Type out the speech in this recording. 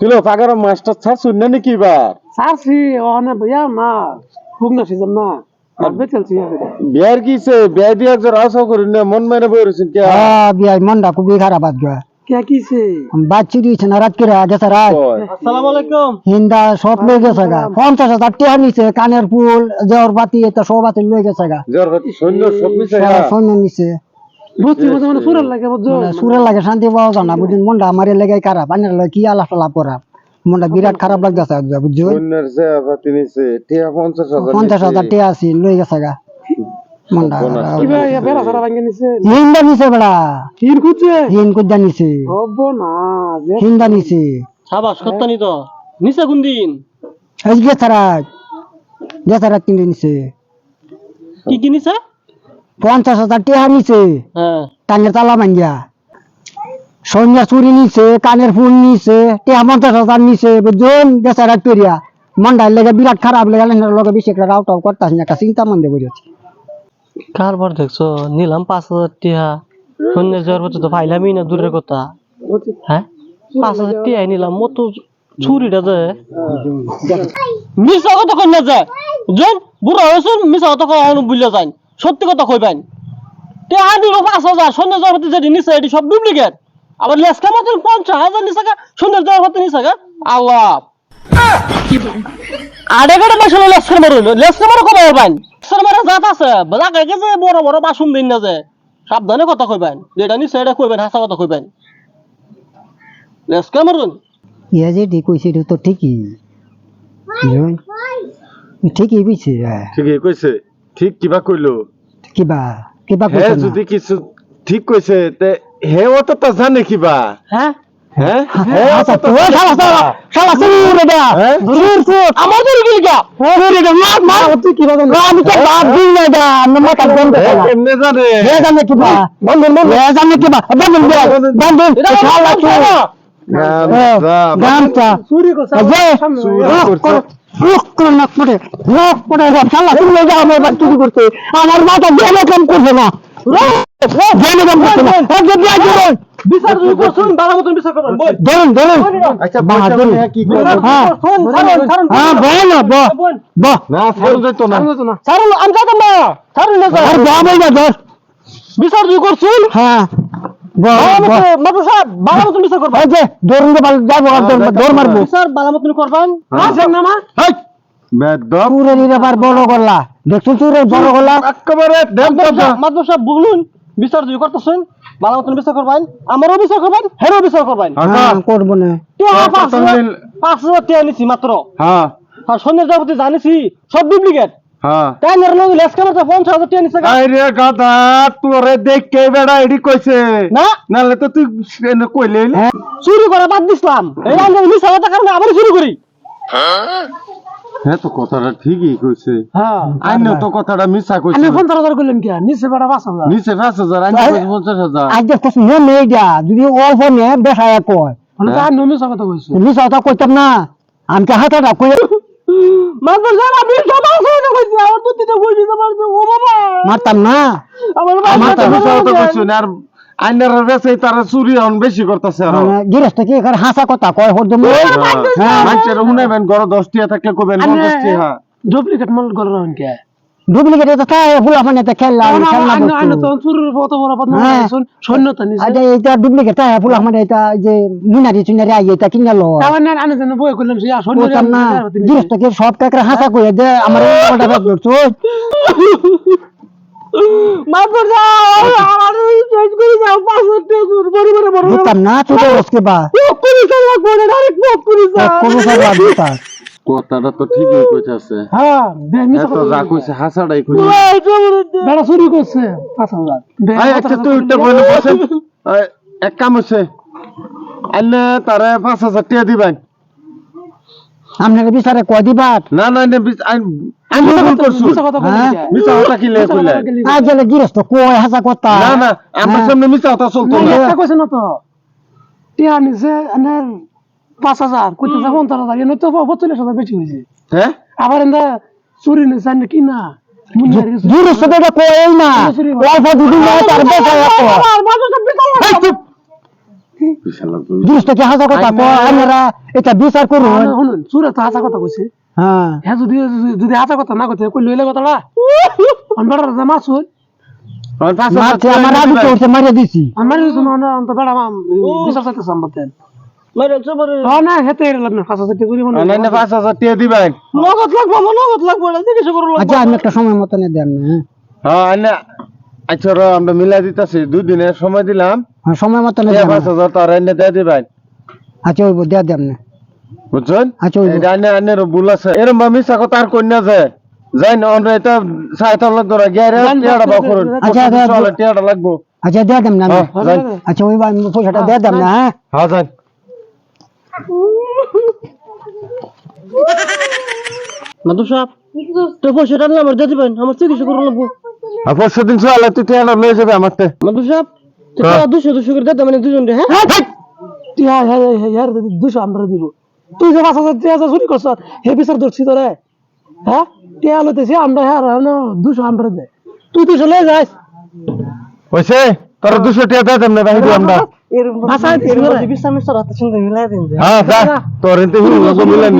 Kilo পাগার master ছাড় শুননা নাকি বার সারছি ওখানে ইয়া না শুকনা সিজন না ভাববে চলছি বিয়ার কিছে বিয়া দিয়া জোর আশা করি না মন মেরে বইরেছেন কে? হ্যাঁ বিয়াই মনটা খুবই খারাপ কে কিছে বাচ্চি দিয়েছে না রাত করে রাত। কয়? আসসালামু আলাইকুম। হিন্দা সব লয়ে গেছে গা। পঞ্চাশ হাজার টাকা নিছে কানের ফুল জোর বাতি এটা সব বাতি লয়ে গেছে গা। জোর হতে সৈন্য সব সব সৈন্য নিছে। মানে লাগে মানে লাগে শান্তি পাওয়া যায় না বুঝুন মনটা আমার লেগে খারাপ আনের লাগে কি আলাপ টালাপ করা? মনটা বিরাট খারাপ লাগতেছে বুঝছ? টিয়া পঞ্চাশ হাজার পঞ্চাশ হাজার টাকা গেছে গা। মনটা কিবা বেলা সারা ভাঙ্গে নিছে? হিন্দা নিছে বেড়া। হির খুঁজছে? হিন কুদ্দা নিছে। হব না যে হিন্দা নিছে। সাবাস কত্তানি তো নিছে কোন দিন? এই গেছে রাত গেছে নিছে। কি কি নিছে? পঞ্চাশ হাজার টাকা নিছে। হ্যাঁ। কানের তালা মাঞ্জা সন্ধ্যা চুরি নিছে কানের ফুল নিছে টিয়া পঞ্চাশ হাজার নিছে বুঝুন রাত করিয়া মনটা লেগে বিরাট খারাপ লেগে লগে বেশি একটা রাও টাও করতেছি একটা চিন্তা মন দিয়ে বুঝেছি কারবার দেখছ? নিলাম পাঁচ হাজার টিহা। সন্ধ্যা যাওয়ার পর তো পাইলামই না দূরের কথা। হ্যাঁ? পাঁচ হাজার টিহাই নিলাম মত চুরিটা যে। মিছা কথা কই না যায় জন বুড়া হয়েছেন মিছা কথা কই এখন বুঝলে যান সত্যি কথা কইবেন। তে আনি পাঁচ হাজার সন্ধ্যা যাওয়ার যেটি নিছে এটি সব ডুপ্লিকেট আবার লেসকা মতন পঞ্চাশ হাজার নিছে গা সন্ধ্যা যাওয়ার নিছে গা। আল্লাহ। আড়ে গড়ে বসে লেসকা মারুন লেসকা মারো কবে হবেন লেসকা মারা জাত আছে লাগে যে বড় বড় বাসন দিন না যে। সাবধানে কথা কইবেন। যেটা নিছে এটা কইবেন হাসা কথা কইবেন। লেসকা মারুন। ইয়ে যে ঠিক কইছে এটা তো ঠিকই? ঠিকই বুঝছে হ্যাঁ। ঠিকই কইছে। ঠিক কিবা কইলো কিবা কিবা কইছে না যদি কিছু ঠিক কইছে তে হে অত তো জানে কিবা হ্যাঁ হ্যাঁ হে আচ্ছা তো তো শালা শালা শালা চুর এটা হ্যাঁ? চুর চুর আমার তো কি গা চুর এটা মার মার তুই কি বাবা আমি তো বাপ দিই না এটা আমি মাথা বন্ধ হে করা কেমনে জানে হে জানে কিবা বন্ধন বন্ধন হে জানে কিবা শালা করছে। করে রক করে রক শালা তুমি লয়ে যাও আমার বাড়ি চুরি করতে আমার মাথা জ্ঞানে কাম করছে না। না। বিচার যদি ভালো মতন বিচার ধরুন ধরুন। আচ্ছা কি হ্যাঁ। হ্যাঁ বল না না না। ছাড়ুন আমি না। ছাড়ুন না আর না বিচার হ্যাঁ। বলুন। বিচার যদি করতেছেন ভালো মতন বিচার করবেন আমারও বিচার করবেন হেরও বিচার করবেন হ্যাঁ করব না। পাঁচ হাজার নিছি মাত্র। হ্যাঁ। আর সন্ধ্যের যাবতীয় জানিছি সব ডুপ্লিকেট। হ্যাঁ। তাই নের লোক লেস কামাতে পঞ্চাশ হাজার নিছে আরে গাদা তোরে দেখকে বেড়া এডি কইছে। না। নালে তো তুই এনে কইলে চুরি করা বাদ দিছিলাম। এই আমি মিশা কথা কারণে আবার চুরি করি। হ্যাঁ তো কথাটা ঠিকই কইছে। হ্যাঁ। আইন তো কথাটা মিছা আমি কইছে পঞ্চাশ হাজার করলাম কি? নিচে বেড়া নিচে পাঁচ হাজার আইন কইছে পঞ্চাশ হাজার। আজ দেখতেছ নে যদি অল্প নে বেসায় কয়। মানে নমি কথা কইছি। মিশা কথা কইতাম না। আমাকে হাতাটা কই কইছি আমার ও বাবা। মারতাম না। আমার তো না। আর আইনের বেশি তারা চুরি হন বেশি করতেছে আর। কি এখানে হাসা কথা কয়? হ্যাঁ মানুষের থাকলে কবেন ডুপ্লিকেট মাল কে? ডুপ্লিকেট এটা তাই ফুলা মানে তো খেললা খেলনা তো চুরির কত বড় বদনাম হ্যাঁ। শুন সৈন্যতা নিছে আচ্ছা এটা ডুপ্লিকেট তাই ফুলা মানে এটা যে মুনারি চুনারি আই এটা কিনা লো তাহলে না জানো বই সে সৈন্য না সব কাকরা হাসা কই দে আমার ওটা বাদ করছ? মাত্র যাও আমার চেঞ্জ করে যাও পাসওয়ার্ড টেস্ট বড় বড় বড় না ছোট রসকে বা? করে যাও করে ডাইরেক্ট কোন সরলা দিতা কথাটা তো ঠিকই কইতাছে। হ্যাঁ বেমিস এত যা কইছে হাসাটাই কইছে। বেড়া চুরি করছে। পাঁচ হাজার। আই আচ্ছা তুই উঠতে বলে এই, এক কাম হচ্ছে আইলে তারে পাঁচ হাজার টিয়া দিবেন আপনার বিচারে কয় দিবাত না না না আইন ভুল করছু। মিছা কথা হ্যাঁ? মিছা কথা কি লে কইলে? আজ গেলে গৃহস্থ কয় হাসা কথা? না না আমার সামনে মিছা কথা চলতো না একটা কইছে না তো। টিয়া নিছে এনে পাঁচ হাজার কইতে যা পঞ্চাশ হাজার এনে তো পঁয়তাল্লিশ হাজার বেশি হয়েছে হ্যাঁ? আবার এনে চুরি এনে কি না। কথা এটা বিচার করুন। তো হাসা কথা কইছে। হ্যাঁ। যদি যদি হাসা কথা না কই লইলে কথাটা? আমার। চড়ছে মারিয়ে দিছি। আমার বেড়া বিচার আমার নগদ লাগবো না জিজ্ঞাসা করো আচ্ছা আমি একটা সময় মতন দেন না হ্যাঁ? আইনা আচ্ছা র, আমরা মিলাই দিতেছি দুই দিনের সময় দিলাম। সময় মতন পাঁচ হাজার তার আইনে দিয়ে দিবেন আচ্ছা ওই দিয়ে দেন না। বুঝছেন? আচ্ছা ওই এটা আইনে আইনের ভুল আছে। এরম বা মিশা কথা আর কন্যা যে যাই না অন্য এটা সাড়ে টিয়াটা বা করুন আচ্ছা, আচ্ছা, টিয়াটা লাগবো। আচ্ছা দিয়ে দেন না আচ্ছা ওই পয়সাটা দিয়ে দেন না হ্যাঁ। হ্যাঁ যাই সাহেব তো পয়সাটা নিয়ে আমার দিয়ে দিবেন আমার চিকিৎসা করে লাগবো। আর পরশু দিন চলে তুই টিয়াটা লয়ে যাবে আমার তে মাদু সাহেব হ্যাঁ। দুশো দুশো করে দিয়ে মানে দুজন হ্যাঁ? হ্যাঁ হ্যাঁ হ্যাঁ হ্যাঁ দুশো আমরা দিব। তুই যে পাঁচ হাজার টিয়া চুরি করছ হে বিচার ধরছি তোরে। হ্যাঁ? টিয়া লইতেছি আমরা হ্যাঁ দুশো আমরা দে। তুই দুশো লয়ে যাস। হয়েছে তোর দুশো টিয়া দেয় দেন না ভাই আমরা ভাষা বিশ্বাস হাতে সঙ্গে মিলাই দিন হ্যাঁ তোর এতে মিলেন